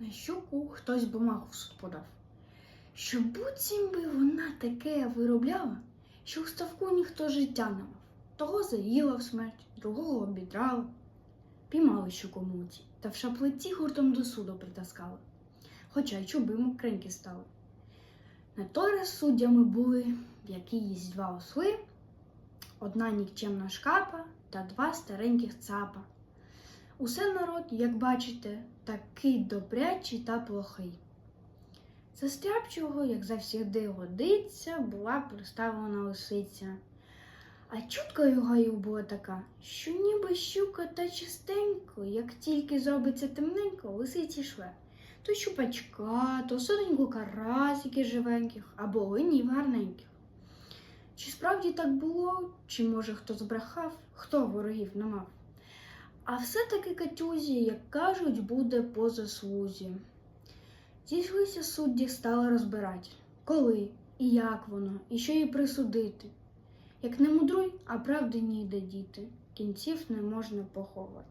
На щуку хтось бумагу подав. Що буцім би вона таке виробляла, що у ставку ніхто життя не мав. Того заїла в смерть, другого обідрала. Піймали щуку муті, та в шаплиці гуртом до суду притаскали, хоча й чуби мокренькі стали. На той раз суддями були, в якій їсть два осли, одна нікчемна шкапа та два стареньких цапа. Усе народ, як бачите, такий добрячий та плохий. За стряпчого, як завсігди годиться, була приставлена лисиця. А чутка у гаю була така, що ніби щука та чистенько, як тільки зробиться темненько, лисиці шле. То щупачка, то сотеньку карасиків живеньких, або линів гарненьких. Чи справді так було, чи може хто збрехав, хто ворогів не мав? А все-таки Катюзі, як кажуть, буде по заслузі. Зійшлися судді стали розбирати, коли і як воно, і що їй присудити. Як не мудруй, а правди ніде діти, кінців не можна поховати.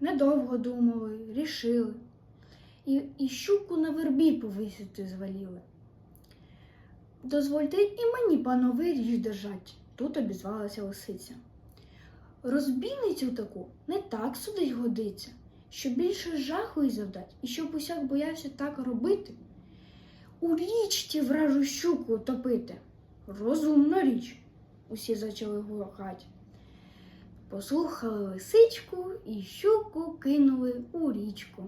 Недовго думали, рішили, і, і щуку на вербі повисити зваліли. Дозвольте і мені, панове, річ держать, тут обізвалася лисиця. Розбійницю таку не так судить годиться, що більше жаху й завдать, і щоб усяк боявся так робити. У річці вражу щуку топити. Розумна річ, усі зачали гукати. Послухали лисичку і щуку кинули у річку.